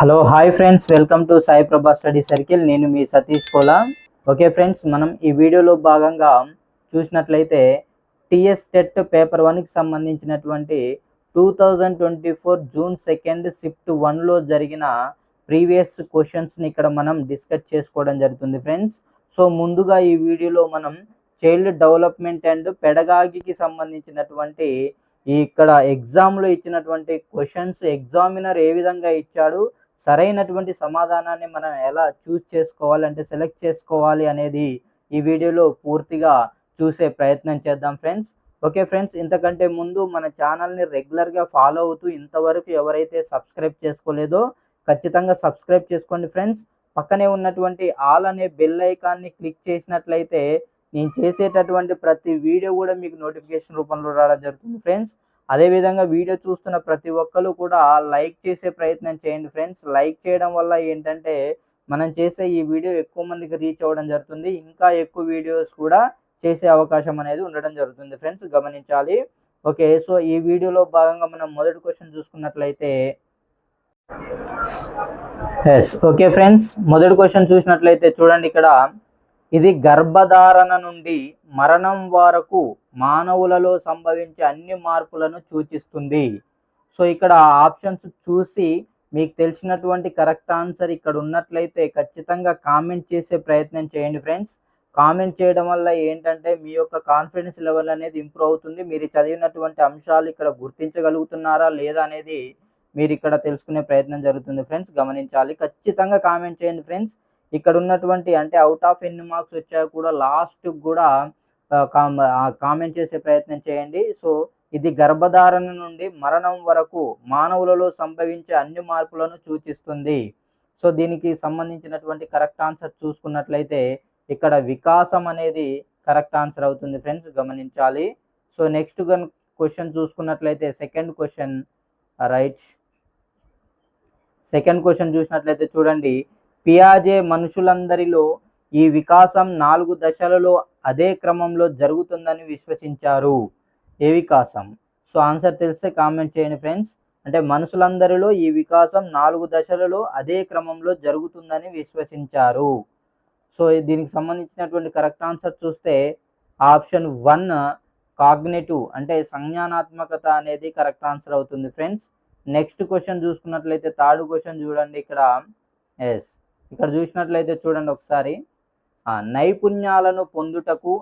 Hello hi friends. Welcome to Sai Prabha study circle. నేను మీ Satish Kola. Okay friends మనం ఈ వీడియోలో భాగంగా చూసినట్లయితే టిఎస్ టెట్ పేపర్ వన్కి సంబంధించినటువంటి two thousand twenty four June second shift వన్లో జరిగిన ప్రీవియస్ క్వశ్చన్స్ని ఇక్కడ మనం డిస్కస్ చేసుకోవడం జరుగుతుంది ఫ్రెండ్స్. సో ముందుగా ఈ వీడియోలో మనం చైల్డ్ డెవలప్మెంట్ అండ్ పెడగాగికి సంబంధించినటువంటి ఈ ఇక్కడ ఎగ్జామ్లో ఇచ్చినటువంటి క్వశ్చన్స్ ఎగ్జామినర్ ఏ విధంగా ఇచ్చాడు సరైనటువంటి సమాధానాన్ని మనం ఎలా చూస్ చేసుకోవాలి అంటే సెలెక్ట్ చేసుకోవాలి అనేది ఈ వీడియోలో పూర్తిగా చూసే ప్రయత్నం చేద్దాం ఫ్రెండ్స్. ఓకే ఫ్రెండ్స్ ఇంతకంటే ముందు మన ఛానల్ని రెగ్యులర్గా ఫాలో అవుతూ ఇంతవరకు ఎవరైతే సబ్స్క్రైబ్ చేసుకోలేదో ఖచ్చితంగా సబ్స్క్రైబ్ చేసుకోండి ఫ్రెండ్స్. పక్కనే ఉన్నటువంటి ఆల్ అనే బెల్ ఐకాన్ని క్లిక్ చేసినట్లయితే నేను చేసేటటువంటి ప్రతి వీడియో కూడా మీకు నోటిఫికేషన్ రూపంలో రావడం జరుగుతుంది ఫ్రెండ్స్. అదేవిధంగా వీడియో చూస్తున్న ప్రతి ఒక్కరు కూడా లైక్ చేసే ప్రయత్నం చేయండి ఫ్రెండ్స్. లైక్ చేయడం వల్ల ఏంటంటే మనం చేసే ఈ వీడియో ఎక్కువ మందికి రీచ్ అవ్వడం జరుగుతుంది. ఇంకా ఎక్కువ వీడియోస్ కూడా చేసే అవకాశం అనేది ఉండడం జరుగుతుంది ఫ్రెండ్స్. గమనించాలి. ఓకే సో ఈ వీడియోలో భాగంగా మనం మొదటి క్వశ్చన్ చూసుకున్నట్లయితే ఎస్ ఓకే ఫ్రెండ్స్. మొదటి క్వశ్చన్ చూసినట్లయితే చూడండి ఇక్కడ ఇది గర్భధారణ నుండి మరణం వరకు మానవులలో సంభవించే అన్ని మార్పులను సూచిస్తుంది. సో ఇక్కడ ఆప్షన్స్ చూసి మీకు తెలిసినటువంటి కరెక్ట్ ఆన్సర్ ఇక్కడ ఉన్నట్లయితే ఖచ్చితంగా కామెంట్ చేసే ప్రయత్నం చేయండి ఫ్రెండ్స్. కామెంట్ చేయడం వల్ల ఏంటంటే మీ యొక్క కాన్ఫిడెన్స్ లెవెల్ అనేది ఇంప్రూవ్ అవుతుంది. మీరు చదివినటువంటి అంశాలు ఇక్కడ గుర్తించగలుగుతున్నారా లేదా అనేది మీరు ఇక్కడ తెలుసుకునే ప్రయత్నం జరుగుతుంది ఫ్రెండ్స్. గమనించాలి. ఖచ్చితంగా కామెంట్ చేయండి ఫ్రెండ్స్. ఇక్కడ ఉన్నటువంటి అంటే అవుట్ ఆఫ్ ఎన్ని మార్క్స్ వచ్చా కూడా లాస్ట్ కూడా కామెంట్ చేసే ప్రయత్నం చేయండి. సో ఇది గర్భధారణ నుండి మరణం వరకు మానవులలో సంభవించే అన్ని మార్పులను సూచిస్తుంది. సో దీనికి సంబంధించినటువంటి కరెక్ట్ ఆన్సర్ చూసుకున్నట్లయితే ఇక్కడ వికాసం అనేది కరెక్ట్ ఆన్సర్ అవుతుంది ఫ్రెండ్స్ గమనించాలి. సో నెక్స్ట్ క్వశ్చన్ చూసుకున్నట్లయితే second question right second question చూసినట్లయితే చూడండి. పియాజే మనుషులందరిలో ఈ వికాసం నాలుగు దశలలో అదే క్రమంలో జరుగుతుందని విశ్వసించారు. ఏ వికాసం? సో ఆన్సర్ తెలిస్తే కామెంట్ చేయండి ఫ్రెండ్స్. అంటే మనుషులందరిలో ఈ వికాసం నాలుగు దశలలో అదే క్రమంలో జరుగుతుందని విశ్వసించారు. సో దీనికి సంబంధించినటువంటి కరెక్ట్ ఆన్సర్ చూస్తే ఆప్షన్ వన్ కాగ్నేటివ్ అంటే సంజ్ఞానాత్మకత అనేది కరెక్ట్ ఆన్సర్ అవుతుంది ఫ్రెండ్స్. నెక్స్ట్ క్వశ్చన్ చూసుకున్నట్లయితే థర్డ్ క్వశ్చన్ చూడండి ఇక్కడ. ఎస్. ఇక్కడ చూసినట్లయితే చూడండి ఒకసారి. నైపుణ్యాలను పొందుటకు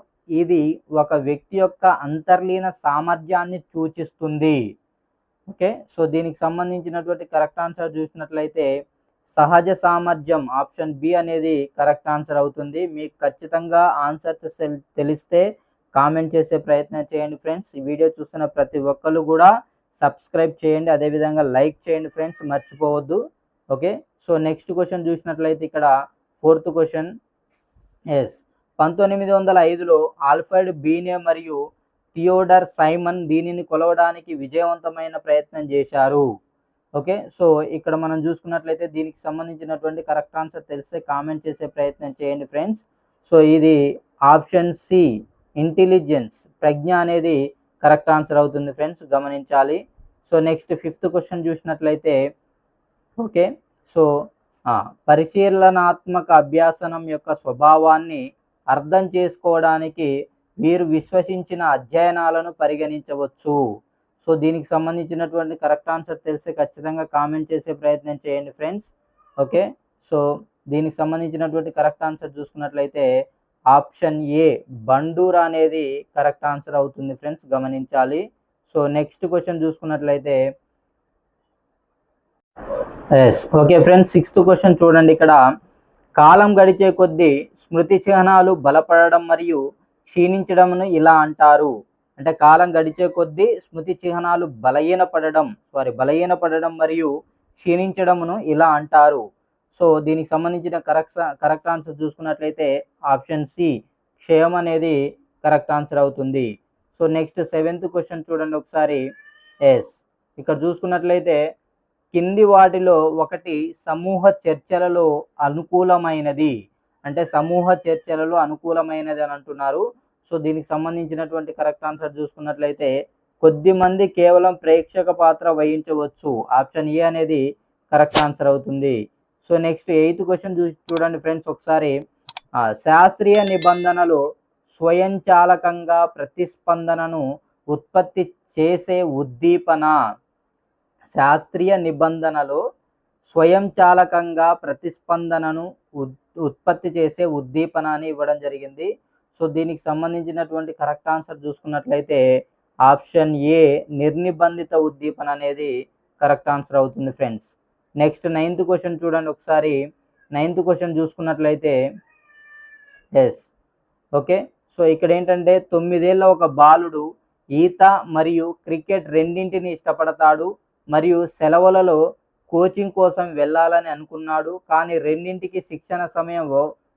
ఇది ఒక వ్యక్తి యొక్క అంతర్లీన సామర్థ్యాన్ని సూచిస్తుంది. ఓకే? సో దీనికి సంబంధించినటువంటి కరెక్ట్ ఆన్సర్ చూసినట్లయితే సహజ సామర్థ్యం ఆప్షన్ బి అనేది కరెక్ట్ ఆన్సర్ అవుతుంది. మీకు ఖచ్చితంగా ఆన్సర్ తెలిస్తే కామెంట్ చేసే ప్రయత్నం చేయండి ఫ్రెండ్స్. ఈ వీడియో చూస్తున్న ప్రతి ఒక్కరు కూడా సబ్స్క్రైబ్ చేయండి. అదేవిధంగా లైక్ చేయండి ఫ్రెండ్స్. మర్చిపోవద్దు. ఓకే? సో నెక్స్ట్ క్వశ్చన్ చూసినట్లయితే ఇక్కడ ఫోర్త్ క్వశ్చన్. ఎస్ పంతొమ్మిది వందల ఐదులో ఆల్ఫర్డ్ బీనే మరియు థియోడర్ సైమన్ దీనిని కొలవడానికి విజయవంతమైన ప్రయత్నం చేశారు. ఓకే? సో ఇక్కడ మనం చూసుకున్నట్లయితే దీనికి సంబంధించినటువంటి కరెక్ట్ ఆన్సర్ తెలిస్తే కామెంట్ చేసే ప్రయత్నం చేయండి ఫ్రెండ్స్. సో ఇది ఆప్షన్ సి ఇంటెలిజెన్స్. ప్రజ్ఞ అనేది కరెక్ట్ ఆన్సర్ అవుతుంది ఫ్రెండ్స్ గమనించాలి. సో నెక్స్ట్ ఫిఫ్త్ క్వశ్చన్ చూసినట్లయితే ఓకే? సో పరిశీలనాత్మక అభ్యాసనం యొక్క స్వభావాన్ని అర్థం చేసుకోవడానికి వీరు విశ్వసించిన అధ్యయనాలను పరిగణించవచ్చు. సో దీనికి సంబంధించినటువంటి కరెక్ట్ ఆన్సర్ తెలిస్తే ఖచ్చితంగా కామెంట్ చేసే ప్రయత్నం చేయండి ఫ్రెండ్స్. ఓకే? సో దీనికి సంబంధించినటువంటి కరెక్ట్ ఆన్సర్ చూసుకున్నట్లయితే ఆప్షన్ ఏ బండూర్ అనేది కరెక్ట్ ఆన్సర్ అవుతుంది ఫ్రెండ్స్ గమనించాలి. సో నెక్స్ట్ క్వశ్చన్ చూసుకున్నట్లయితే yes okay friends sixth question చూడండి ఇక్కడ. కాలం గడిచే కొద్దీ స్మృతి చిహ్నాలు బలపడడం మరియు క్షీణించడంను ఇలా అంటారు. అంటే కాలం గడిచే కొద్దీ స్మృతి చిహ్నాలు బలహీనపడడం సారీ బలహీనపడడం మరియు క్షీణించడమును ఇలా అంటారు. సో దీనికి సంబంధించిన కరెక్ట్ కరెక్ట్ ఆన్సర్ చూసుకున్నట్లయితే ఆప్షన్ సి క్షయం అనేది కరెక్ట్ ఆన్సర్ అవుతుంది. సో నెక్స్ట్ సెవెంత్ క్వశ్చన్ చూడండి ఒకసారి. ఎస్ ఇక్కడ చూసుకున్నట్లయితే కింది వాటిలో ఒకటి సమూహ చర్చలలో అనుకూలమైనది. అంటే సమూహ చర్చలలో అనుకూలమైనది అని అంటున్నారు. సో దీనికి సంబంధించినటువంటి కరెక్ట్ ఆన్సర్ చూసుకున్నట్లయితే కొద్ది మంది కేవలం ప్రేక్షక పాత్ర వహించవచ్చు. ఆప్షన్ ఏ అనేది కరెక్ట్ ఆన్సర్ అవుతుంది. సో నెక్స్ట్ ఎయిత్ క్వశ్చన్ చూసి చూడండి ఫ్రెండ్స్ ఒకసారి. శాస్త్రీయ నిబంధనలు స్వయంచాలకంగా ప్రతిస్పందనను ఉత్పత్తి చేసే ఉద్దీపన. శాస్త్రీయ నిబంధనలు స్వయంచాలకంగా ప్రతిస్పందనను ఉత్- ఉత్పత్తి చేసే ఉద్దీపన అని ఇవ్వడం జరిగింది. సో దీనికి సంబంధించినటువంటి కరెక్ట్ ఆన్సర్ చూసుకున్నట్లయితే ఆప్షన్ ఏ నిర్నిబంధిత ఉద్దీపన అనేది కరెక్ట్ ఆన్సర్ అవుతుంది ఫ్రెండ్స్. నెక్స్ట్ నైన్త్ క్వశ్చన్ చూడండి ఒకసారి. నైన్త్ క్వశ్చన్ చూసుకున్నట్లయితే ఎస్ ఓకే. సో ఇక్కడ ఏంటంటే తొమ్మిదేళ్ళ ఒక బాలుడు ఈత మరియు క్రికెట్ రెండింటిని ఇష్టపడతాడు. మరియు సెలవులలో కోచింగ్ కోసం వెళ్ళాలని అనుకున్నాడు. కానీ రెండింటికి శిక్షణ సమయం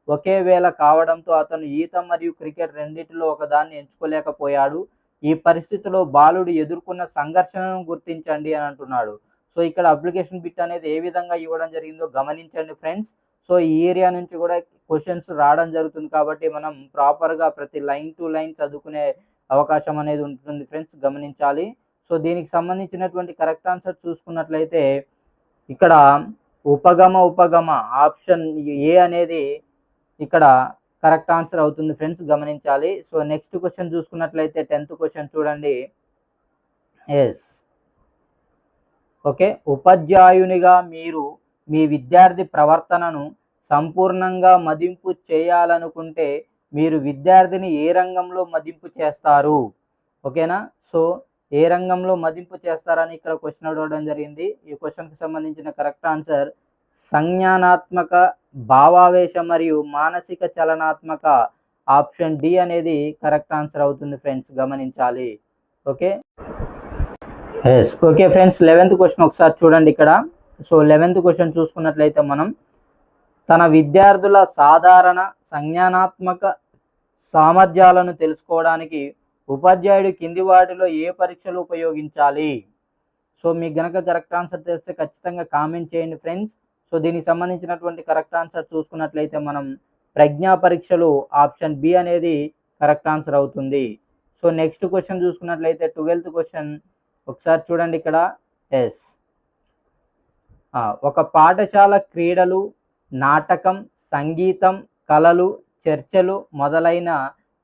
ఒకే వేళ కావడంతో అతను ఈత మరియు క్రికెట్ రెండింటిలో ఒకదాన్ని ఎంచుకోలేకపోయాడు. ఈ పరిస్థితిలో బాలుడు ఎదుర్కొన్న సంఘర్షణను గుర్తించండి అని అంటున్నాడు. సో ఇక్కడ అప్లికేషన్ బిట్ అనేది ఏ విధంగా ఇవ్వడం జరిగిందో గమనించండి ఫ్రెండ్స్. సో ఈ ఏరియా నుంచి కూడా క్వశ్చన్స్ రావడం జరుగుతుంది కాబట్టి మనం ప్రాపర్గా ప్రతి లైన్ టు లైన్ చదువుకునే అవకాశం అనేది ఉంటుంది ఫ్రెండ్స్. గమనించాలి. సో దీనికి సంబంధించినటువంటి కరెక్ట్ ఆన్సర్ చూసుకున్నట్లయితే ఇక్కడ ఉపగమ ఉపగమ ఆప్షన్ ఏ అనేది ఇక్కడ కరెక్ట్ ఆన్సర్ అవుతుంది ఫ్రెండ్స్ గమనించాలి. సో నెక్స్ట్ క్వశ్చన్ చూసుకున్నట్లయితే టెన్త్ క్వశ్చన్ చూడండి. Yes okay. ఉపాధ్యాయునిగా మీరు మీ విద్యార్థి ప్రవర్తనను సంపూర్ణంగా మదింపు చేయాలనుకుంటే మీరు విద్యార్థిని ఏ రంగంలో మదింపు చేస్తారు? ఓకేనా? సో ఏ రంగంలో మదింపు చేస్తారని ఇక్కడ క్వశ్చన్ అడగడం జరిగింది. ఈ క్వశ్చన్కి సంబంధించిన కరెక్ట్ ఆన్సర్ సంజ్ఞానాత్మక భావావేశ మరియు మానసిక చలనాత్మక ఆప్షన్ డి అనేది కరెక్ట్ ఆన్సర్ అవుతుంది ఫ్రెండ్స్ గమనించాలి. Okay yes okay friends eleventh question ఒకసారి చూడండి ఇక్కడ. సో లెవెన్త్ క్వశ్చన్ చూసుకున్నట్లయితే మనం తన విద్యార్థుల సాధారణ సంజ్ఞానాత్మక సామర్థ్యాలను తెలుసుకోవడానికి ఉపాధ్యాయుడు కింది వాటిలో ఏ పరీక్షలు ఉపయోగించాలి? సో మీకు గనక కరెక్ట్ ఆన్సర్ తెలిస్తే ఖచ్చితంగా కామెంట్ చేయండి ఫ్రెండ్స్. సో దీనికి సంబంధించినటువంటి కరెక్ట్ ఆన్సర్ చూసుకున్నట్లయితే మనం ప్రజ్ఞా పరీక్షలు ఆప్షన్ బి అనేది కరెక్ట్ ఆన్సర్ అవుతుంది. సో నెక్స్ట్ క్వశ్చన్ చూసుకున్నట్లయితే ట్వెల్త్ క్వశ్చన్. ఒకసారి చూడండి ఇక్కడ. ఎస్. ఒక పాఠశాల క్రీడలు నాటకం సంగీతం కళలు చర్చలు మొదలైన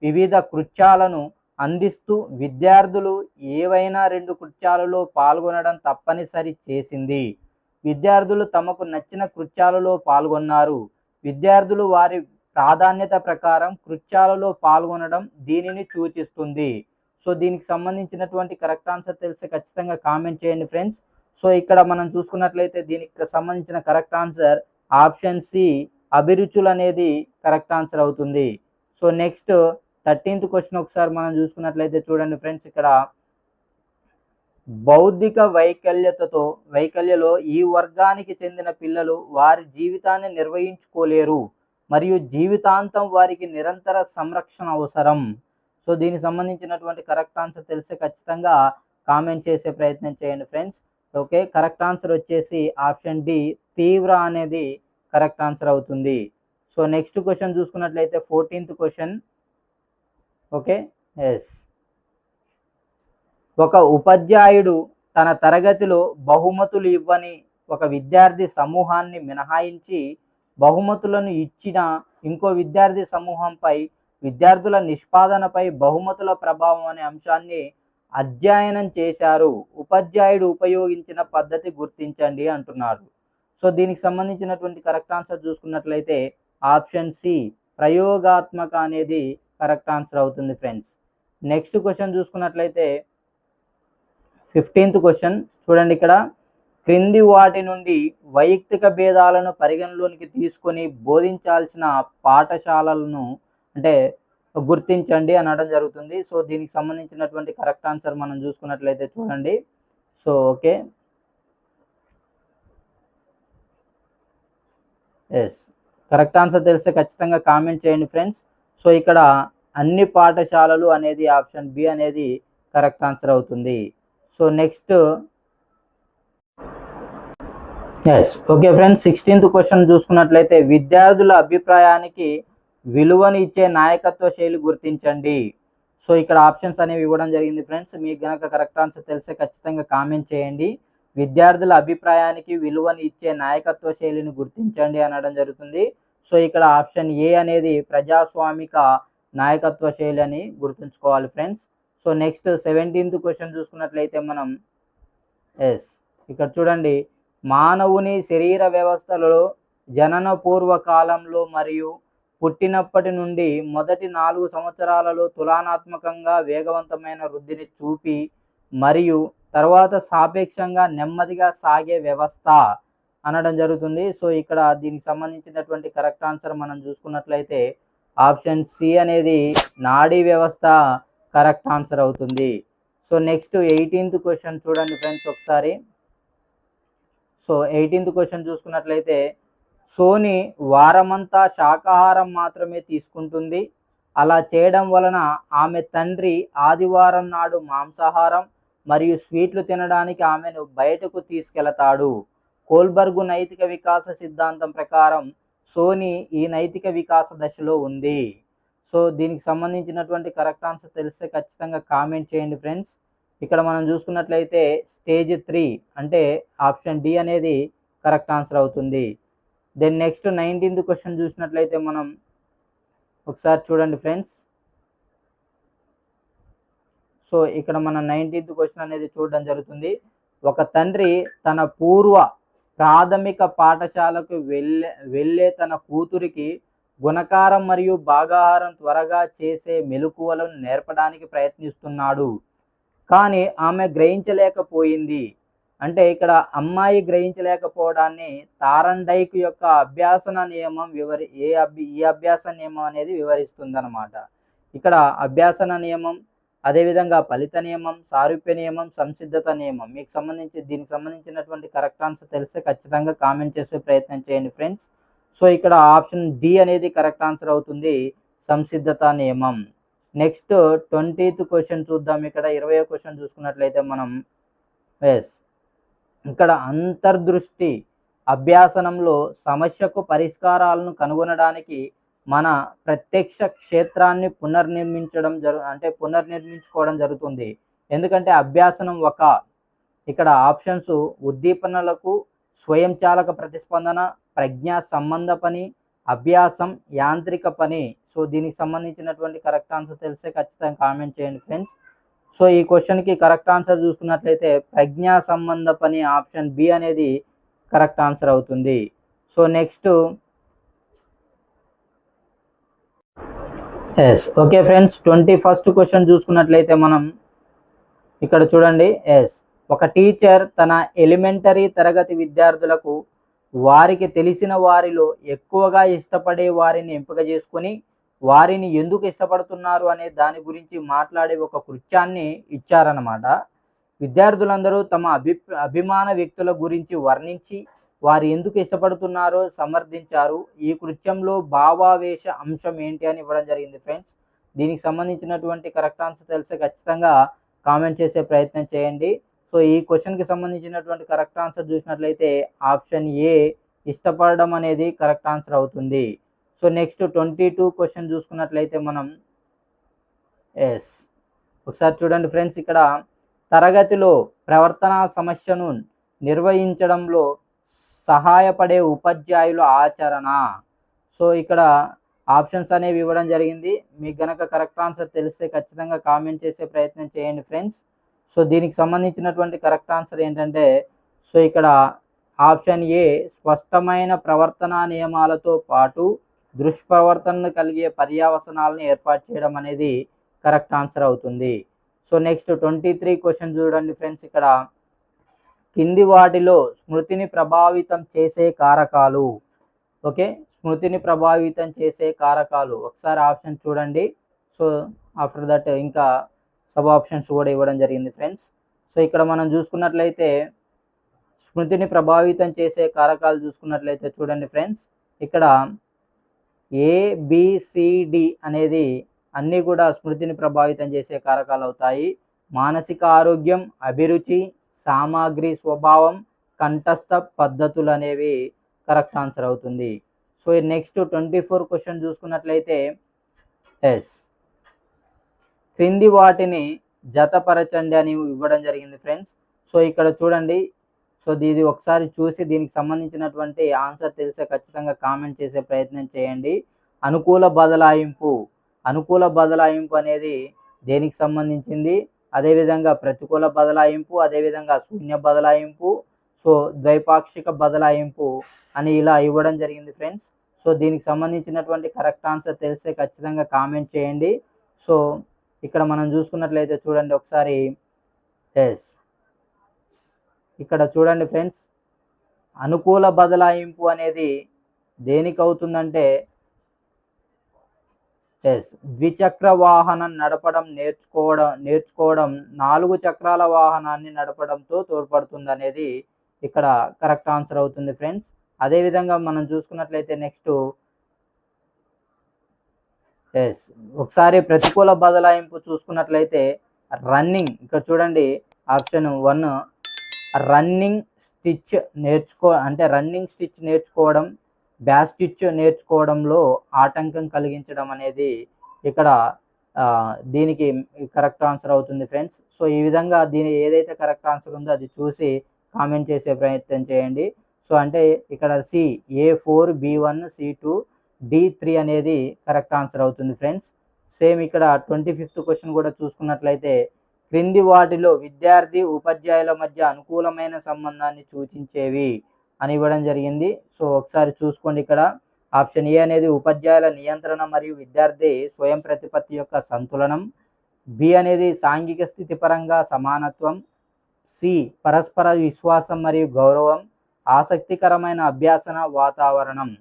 వివిధ కృత్యాలను అందిస్తూ విద్యార్థులు ఏవైనా రెండు కృత్యాలలో పాల్గొనడం తప్పనిసరి చేసింది. విద్యార్థులు తమకు నచ్చిన కృత్యాలలో పాల్గొన్నారు. విద్యార్థులు వారి ప్రాధాన్యత ప్రకారం కృత్యాలలో పాల్గొనడం దీనిని సూచిస్తుంది. సో దీనికి సంబంధించినటువంటి కరెక్ట్ ఆన్సర్ తెలిసి ఖచ్చితంగా కామెంట్ చేయండి ఫ్రెండ్స్. సో ఇక్కడ మనం చూసుకున్నట్లయితే దీనికి సంబంధించిన కరెక్ట్ ఆన్సర్ ఆప్షన్ సి అభిరుచులు అనేది కరెక్ట్ ఆన్సర్ అవుతుంది. సో నెక్స్ట్ థర్టీన్త్ క్వశ్చన్ ఒకసారి మనం చూసుకున్నట్లయితే చూడండి ఫ్రెండ్స్ ఇక్కడ. బౌద్ధిక వైకల్యతతో వైకల్యలో ఈ వర్గానికి చెందిన పిల్లలు వారి జీవితాన్ని నిర్వహించుకోలేరు. మరియు జీవితాంతం వారికి నిరంతర సంరక్షణ అవసరం. సో దీనికి సంబంధించినటువంటి కరెక్ట్ ఆన్సర్ తెలిస్తే ఖచ్చితంగా కామెంట్ చేసే ప్రయత్నం చేయండి ఫ్రెండ్స్. ఓకే కరెక్ట్ ఆన్సర్ వచ్చేసి ఆప్షన్ డి తీవ్ర అనేది కరెక్ట్ ఆన్సర్ అవుతుంది. సో నెక్స్ట్ క్వశ్చన్ చూసుకున్నట్లయితే ఫోర్టీన్త్ క్వశ్చన్. ఓకే? ఎస్ ఒక ఉపాధ్యాయుడు తన తరగతిలో బహుమతులు ఇవ్వని ఒక విద్యార్థి సమూహాన్ని మినహాయించి బహుమతులను ఇచ్చిన ఇంకో విద్యార్థి సమూహంపై విద్యార్థుల నిష్పాదనపై బహుమతుల ప్రభావం అనే అంశాన్ని అధ్యయనం చేశారు. ఉపాధ్యాయుడు ఉపయోగించిన పద్ధతి గుర్తించండి అంటున్నారు సో దీనికి సంబంధించినటువంటి కరెక్ట్ ఆన్సర్ చూసుకున్నట్లయితే ఆప్షన్ సి ప్రయోగాత్మక అనేది కరెక్ట్ ఆన్సర్ అవుతుంది ఫ్రెండ్స్. నెక్స్ట్ క్వశ్చన్ చూసుకున్నట్లయితే ఫిఫ్టీన్త్ క్వశ్చన్. చూడండి ఇక్కడ. క్రింది వాటి నుండి వైయక్తిక భేదాలను పరిగణలోనికి తీసుకొని బోధించాల్సిన పాఠశాలలను అంటే గుర్తించండి అనడం జరుగుతుంది. సో దీనికి సంబంధించినటువంటి కరెక్ట్ ఆన్సర్ మనం చూసుకున్నట్లయితే చూడండి. So okay. Yes correct answer తెలిస్తే ఖచ్చితంగా కామెంట్ చేయండి ఫ్రెండ్స్. సో ఇక్కడ అన్ని పాఠశాలలు అనేది ఆప్షన్ బి అనేది కరెక్ట్ ఆన్సర్ అవుతుంది. So next. Yes okay friends sixteenth question చూసుకున్నట్లయితే విద్యార్థుల అభిప్రాయానికి విలువను ఇచ్చే నాయకత్వ శైలి గుర్తించండి. సో ఇక్కడ ఆప్షన్స్ అనేవి ఇవ్వడం జరిగింది ఫ్రెండ్స్ మీకు గనక కరెక్ట్ ఆన్సర్ తెలిస్తే ఖచ్చితంగా కామెంట్ చేయండి. విద్యార్థుల అభిప్రాయానికి విలువని ఇచ్చే నాయకత్వ శైలిని గుర్తించండి అనడం జరుగుతుంది. సో ఇక్కడ ఆప్షన్ ఏ అనేది ప్రజాస్వామిక నాయకత్వ శైలి అని గుర్తుంచుకోవాలి friends. So next seventeenth question చూసుకున్నట్లయితే మనం ఎస్. ఇక్కడ చూడండి మానవుని శరీర వ్యవస్థలలో జనన పూర్వ కాలంలో మరియు పుట్టినప్పటి నుండి మొదటి నాలుగు సంవత్సరాలలో తులనాత్మకంగా వేగవంతమైన వృద్ధిని చూపి మరియు తర్వాత సాపేక్షంగా నెమ్మదిగా సాగే వ్యవస్థ. అనడం జరుగుతుంది. సో ఇక్కడ దీనికి సంబంధించినటువంటి కరెక్ట్ ఆన్సర్ మనం చూసుకున్నట్లయితే ఆప్షన్ సి అనేది నాడీ వ్యవస్థ కరెక్ట్ ఆన్సర్ అవుతుంది. సో నెక్స్ట్ ఎయిటీన్త్ క్వశ్చన్ చూడండి ఫ్రెండ్స్ ఒకసారి. సో ఎయిటీన్త్ క్వశ్చన్ చూసుకున్నట్లయితే సోని వారమంతా శాకాహారం మాత్రమే తీసుకుంటుంది. అలా చేయడం వలన ఆమె తండ్రి ఆదివారం నాడు మాంసాహారం మరియు స్వీట్లు తినడానికి ఆమెను బయటకు తీసుకెళతాడు. కోల్బర్గు నైతిక వికాస సిద్ధాంతం ప్రకారం సోని ఈ నైతిక వికాస దశలో ఉంది. సో దీనికి సంబంధించినటువంటి కరెక్ట్ ఆన్సర్ తెలిస్తే ఖచ్చితంగా కామెంట్ చేయండి ఫ్రెండ్స్. ఇక్కడ మనం చూసుకున్నట్లయితే స్టేజ్ త్రీ అంటే ఆప్షన్ డి అనేది కరెక్ట్ ఆన్సర్ అవుతుంది. దెన్ నెక్స్ట్ నైన్టీన్త్ క్వశ్చన్ చూసినట్లయితే మనం ఒకసారి చూడండి ఫ్రెండ్స్. సో ఇక్కడ మన నైన్టీన్త్ క్వశ్చన్ అనేది చూడడం జరుగుతుంది. ఒక తండ్రి తన పూర్వ ప్రాథమిక పాఠశాలకు వెళ్ళే వెళ్ళే తన కూతురికి గుణకారం మరియు భాగాహారం త్వరగా చేసే మెలకువలను నేర్పడానికి ప్రయత్నిస్తున్నాడు. కానీ ఆమె గ్రహించలేకపోయింది. అంటే ఇక్కడ అమ్మాయి గ్రహించలేకపోవడాన్ని తారండైక్ యొక్క అభ్యాసన నియమం వివరి ఏ అభ్య ఈ అభ్యాస నియమం అనేది వివరిస్తుంది అనమాట ఇక్కడ అభ్యాసన నియమం అదేవిధంగా ఫలిత నియమం సారూప్య నియమం సంసిద్ధత నియమం. మీకు సంబంధించి దీనికి సంబంధించినటువంటి కరెక్ట్ ఆన్సర్ తెలిస్తే ఖచ్చితంగా కామెంట్ చేసే ప్రయత్నం చేయండి ఫ్రెండ్స్ సో ఇక్కడ ఆప్షన్ డి అనేది కరెక్ట్ ఆన్సర్ అవుతుంది. సంసిద్ధత నియమం. నెక్స్ట్ ట్వంటీత్ క్వశ్చన్ చూద్దాం. ఇక్కడ ఇరవై క్వశ్చన్ చూసుకున్నట్లయితే మనం ఎస్ ఇక్కడ అంతర్దృష్టి అభ్యాసనంలో సమస్యకు పరిష్కారాలను కనుగొనడానికి మన ప్రత్యక్ష క్షేత్రాన్ని పునర్నిర్మించడం జరు అంటే పునర్నిర్మించుకోవడం జరుగుతుంది. ఎందుకంటే అభ్యాసనం ఒక ఇక్కడ ఆప్షన్స్ ఉద్దీపనలకు స్వయంచాలక ప్రతిస్పందన ప్రజ్ఞా సంబంధ పని అభ్యాసం యాంత్రిక పని. సో దీనికి సంబంధించినటువంటి కరెక్ట్ ఆన్సర్ తెలిస్తే ఖచ్చితంగా కామెంట్ చేయండి ఫ్రెండ్స్. సో ఈ క్వశ్చన్కి కరెక్ట్ ఆన్సర్ చూసుకున్నట్లయితే ప్రజ్ఞా సంబంధ పని ఆప్షన్ బి అనేది కరెక్ట్ ఆన్సర్ అవుతుంది. So next yes okay friends twenty first question చూసుకున్నట్లయితే మనం ఇక్కడ చూడండి. ఎస్ ఒక టీచర్ తన ఎలిమెంటరీ తరగతి విద్యార్థులకు వారికి తెలిసిన వారిలో ఎక్కువగా ఇష్టపడే వారిని ఎంపిక చేసుకొని వారిని ఎందుకు ఇష్టపడుతున్నారు అనే దాని గురించి మాట్లాడే ఒక కృత్యాన్ని ఇచ్చారన్నమాట. విద్యార్థులందరూ తమ అభి అభిమాన వ్యక్తుల గురించి వర్ణించి వారు ఎందుకు ఇష్టపడుతున్నారో సమర్థించారు. ఈ కృత్యంలో భావావేశ అంశం ఏంటి అని ఇవ్వడం జరిగింది ఫ్రెండ్స్. దీనికి సంబంధించినటువంటి కరెక్ట్ ఆన్సర్ తెలిస్తే ఖచ్చితంగా కామెంట్ చేసే ప్రయత్నం చేయండి. సో ఈ క్వశ్చన్కి సంబంధించినటువంటి కరెక్ట్ ఆన్సర్ చూసినట్లయితే ఆప్షన్ ఏ ఇష్టపడడం అనేది కరెక్ట్ ఆన్సర్ అవుతుంది. So next twenty two question చూసుకున్నట్లయితే మనం ఎస్. ఒకసారి చూడండి ఫ్రెండ్స్ ఇక్కడ తరగతిలో ప్రవర్తన సమస్యను నిర్వహించడంలో సహాయపడే ఉపాధ్యాయుల ఆచరణ. సో ఇక్కడ ఆప్షన్స్ అనేవి ఇవ్వడం జరిగింది. మీకు గనక కరెక్ట్ ఆన్సర్ తెలిస్తే ఖచ్చితంగా కామెంట్ చేసే ప్రయత్నం చేయండి ఫ్రెండ్స్. సో దీనికి సంబంధించినటువంటి కరెక్ట్ ఆన్సర్ ఏంటంటే సో ఇక్కడ ఆప్షన్ ఏ స్పష్టమైన ప్రవర్తన నియమాలతో పాటు దుష్ప్రవర్తనను కలిగే పర్యావసనాలను ఏర్పాటు చేయడం అనేది కరెక్ట్ ఆన్సర్ అవుతుంది. So next twenty three question చూడండి ఫ్రెండ్స్ ఇక్కడ. కింది వాటిలో స్మృతిని ప్రభావితం చేసే కారకాలు. ఓకే? స్మృతిని ప్రభావితం చేసే కారకాలు. ఒకసారి ఆప్షన్ చూడండి. సో ఆఫ్టర్ దట్ ఇంకా సబ్ ఆప్షన్స్ కూడా ఇవ్వడం జరిగింది ఫ్రెండ్స్. సో ఇక్కడ మనం చూసుకున్నట్లయితే స్మృతిని ప్రభావితం చేసే కారకాలు చూసుకున్నట్లయితే చూడండి ఫ్రెండ్స్. ఇక్కడ ఏబిసిడి అనేది అన్నీ కూడా స్మృతిని ప్రభావితం చేసే కారకాలు అవుతాయి. మానసిక ఆరోగ్యం అభిరుచి సామాగ్రి స్వభావం కంఠస్థ పద్ధతులు అనేవి కరెక్ట్ ఆన్సర్ అవుతుంది. So next twenty four question చూసుకున్నట్లయితే ఎస్. క్రింది వాటిని జతపరచండి అని ఇవ్వడం జరిగింది ఫ్రెండ్స్. సో ఇక్కడ చూడండి. సో ఇది ఒకసారి చూసి దీనికి సంబంధించినటువంటి ఆన్సర్ తెలిసే ఖచ్చితంగా కామెంట్ చేసే ప్రయత్నం చేయండి. అనుకూల బదలాయింపు. అనుకూల బదలాయింపు అనేది దేనికి సంబంధించింది? అదేవిధంగా ప్రతికూల బదలాయింపు అదేవిధంగా శూన్య బదలాయింపు సో ద్వైపాక్షిక బదలాయింపు అని ఇలా ఇవ్వడం జరిగింది ఫ్రెండ్స్. సో దీనికి సంబంధించినటువంటి కరెక్ట్ ఆన్సర్ తెలిస్తే ఖచ్చితంగా కామెంట్ చేయండి. సో ఇక్కడ మనం చూసుకున్నట్లయితే చూడండి ఒకసారి. ఎస్. ఇక్కడ చూడండి ఫ్రెండ్స్ అనుకూల బదలాయింపు అనేది దేనికి అవుతుందంటే ఎస్ ద్విచక్ర వాహనం నడపడం నేర్చుకోవడం నేర్చుకోవడం నాలుగు చక్రాల వాహనాన్ని నడపడంతో తోడ్పడుతుంది అనేది ఇక్కడ కరెక్ట్ ఆన్సర్ అవుతుంది ఫ్రెండ్స్ అదేవిధంగా మనం చూసుకున్నట్లయితే నెక్స్ట్ ఎస్ ఒకసారి ప్రతికూల బదలాయింపు చూసుకున్నట్లయితే రన్నింగ్ ఇక్కడ చూడండి ఆప్షన్ వన్ రన్నింగ్ స్టిచ్ నేర్చుకో అంటే రన్నింగ్ స్టిచ్ నేర్చుకోవడం బ్యాక్ స్టిచ్ నేర్చుకోవడంలో ఆటంకం కలిగించడం అనేది ఇక్కడ దీనికి కరెక్ట్ ఆన్సర్ అవుతుంది ఫ్రెండ్స్. సో ఈ విధంగా దీని ఏదైతే కరెక్ట్ ఆన్సర్ ఉందో అది చూసి కామెంట్ చేసే ప్రయత్నం చేయండి. సో అంటే ఇక్కడ C A four B one C two D three అనేది కరెక్ట్ ఆన్సర్ అవుతుంది ఫ్రెండ్స్. సేమ్ ఇక్కడ ట్వంటీ ఫిఫ్త్ క్వశ్చన్ కూడా చూసుకున్నట్లయితే క్రింది వాటిలో విద్యార్థి ఉపాధ్యాయుల మధ్య అనుకూలమైన సంబంధాన్ని సూచించేవి. అని ఇవ్వడం జరిగింది. సో ఒకసారి చూసుకోండి ఇక్కడ. ఆప్షన్ ఏ అనేది ఉపాధ్యాయుల నియంత్రణ మరియు విద్యార్థి స్వయం ప్రతిపత్తి యొక్క సంతులనం. బి అనేది సాంఘిక స్థితి పరంగా సమానత్వం. సి పరస్పర విశ్వాసం మరియు గౌరవం. ఆసక్తికరమైన అభ్యాసన వాతావరణం.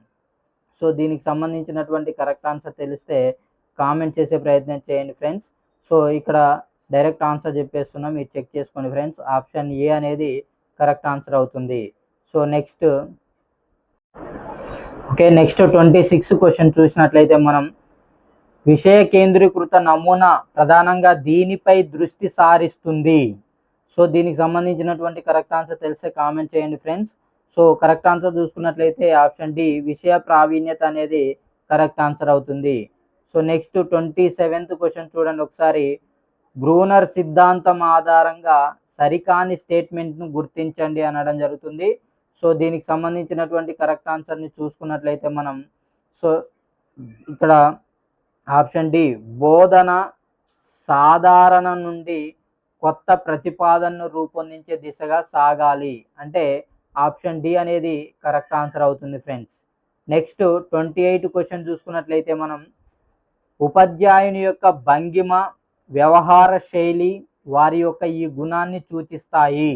సో దీనికి సంబంధించినటువంటి కరెక్ట్ ఆన్సర్ తెలిస్తే కామెంట్ చేసే ప్రయత్నం చేయండి ఫ్రెండ్స్. సో ఇక్కడ డైరెక్ట్ ఆన్సర్ చెప్పేస్తున్నాం. మీరు చెక్ చేసుకోండి ఫ్రెండ్స్. ఆప్షన్ ఏ అనేది కరెక్ట్ ఆన్సర్ అవుతుంది. So next okay next twenty six question చూసినట్లయితే మనం విషయ కేంద్రీకృత నమూనా ప్రధానంగా దీనిపై దృష్టి సారిస్తుంది. సో దీనికి సంబంధించినటువంటి కరెక్ట్ ఆన్సర్ తెలిస్తే కామెంట్ చేయండి ఫ్రెండ్స్. సో కరెక్ట్ ఆన్సర్ చూసుకున్నట్లయితే ఆప్షన్ డి విషయ ప్రావీణ్యత అనేది కరెక్ట్ ఆన్సర్ అవుతుంది. So next twenty seventh question చూడండి ఒకసారి. బ్రూనర్ సిద్ధాంతం ఆధారంగా సరికాని స్టేట్మెంట్ను గుర్తించండి అనడం జరుగుతుంది. సో దీనికి సంబంధించినటువంటి కరెక్ట్ ఆన్సర్ని చూసుకున్నట్లయితే మనం సో ఇక్కడ ఆప్షన్ డి బోధన సాధారణ నుండి కొత్త ప్రతిపాదనను రూపొందించే దిశగా సాగాలి. అంటే ఆప్షన్ డి అనేది కరెక్ట్ ఆన్సర్ అవుతుంది friends next twenty eight question చూసుకున్నట్లయితే మనం ఉపాధ్యాయుని యొక్క భంగిమ వ్యవహార శైలి వారి యొక్క ఈ గుణాన్ని సూచిస్తాయి.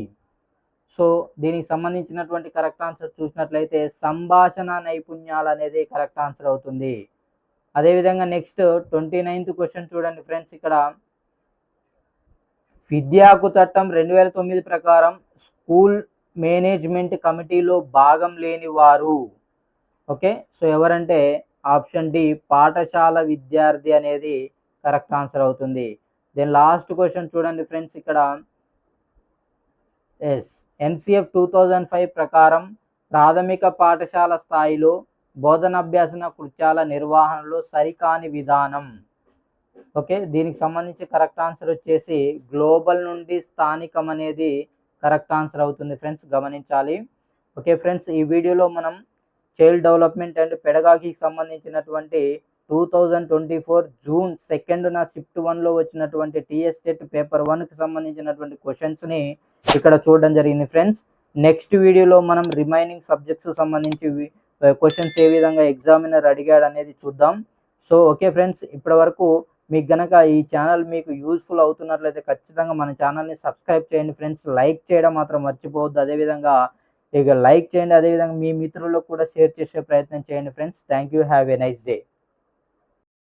సో దీనికి సంబంధించినటువంటి కరెక్ట్ ఆన్సర్ చూసినట్లయితే సంభాషణ నైపుణ్యాలు అనేది కరెక్ట్ ఆన్సర్ అవుతుంది. అదేవిధంగా నెక్స్ట్ ట్వంటీ నైన్త్ క్వశ్చన్ చూడండి ఫ్రెండ్స్ ఇక్కడ. విద్యాకు చట్టం రెండు వేల తొమ్మిది ప్రకారం స్కూల్ మేనేజ్మెంట్ కమిటీలో భాగం లేని వారు. ఓకే? సో ఎవరంటే ఆప్షన్ డి పాఠశాల విద్యార్థి అనేది కరెక్ట్ ఆన్సర్ అవుతుంది. దెన్ లాస్ట్ క్వశ్చన్ చూడండి ఫ్రెండ్స్ ఇక్కడ. Yes NCF two thousand five ప్రకారం ప్రాథమిక పాఠశాల స్థాయిలో బోధనాభ్యాసన కృత్యాల నిర్వహణలో సరికాని విధానం. ఓకే దీనికి సంబంధించి కరెక్ట్ ఆన్సర్ వచ్చేసి గ్లోబల్ నుండి స్థానికం అనేది కరెక్ట్ ఆన్సర్ అవుతుంది ఫ్రెండ్స్ గమనించాలి. ఓకే ఫ్రెండ్స్ ఈ వీడియోలో మనం చైల్డ్ డెవలప్మెంట్ అండ్ పెడగాకి సంబంధించినటువంటి two thousand twenty four June second నా షిఫ్ట్ వన్లో వచ్చినటువంటి టీఎస్టెట్ పేపర్ వన్కి సంబంధించినటువంటి క్వశ్చన్స్ని ఇక్కడ చూడడం జరిగింది ఫ్రెండ్స్. నెక్స్ట్ వీడియోలో మనం రిమైనింగ్ సబ్జెక్ట్స్ సంబంధించి క్వశ్చన్స్ ఏ విధంగా ఎగ్జామినర్ అడిగాడు అనేది చూద్దాం. సో ఓకే ఫ్రెండ్స్ ఇప్పటి వరకు మీకు గనక ఈ ఛానల్ మీకు యూస్ఫుల్ అవుతున్నట్లయితే ఖచ్చితంగా మన ఛానల్ని సబ్స్క్రైబ్ చేయండి ఫ్రెండ్స్. లైక్ చేయడం మాత్రం మర్చిపోవద్దు. అదేవిధంగా ఇక లైక్ చేయండి అదేవిధంగా మీ మిత్రులకు కూడా షేర్ చేసే ప్రయత్నం చేయండి friends. Thank you. Have a nice day.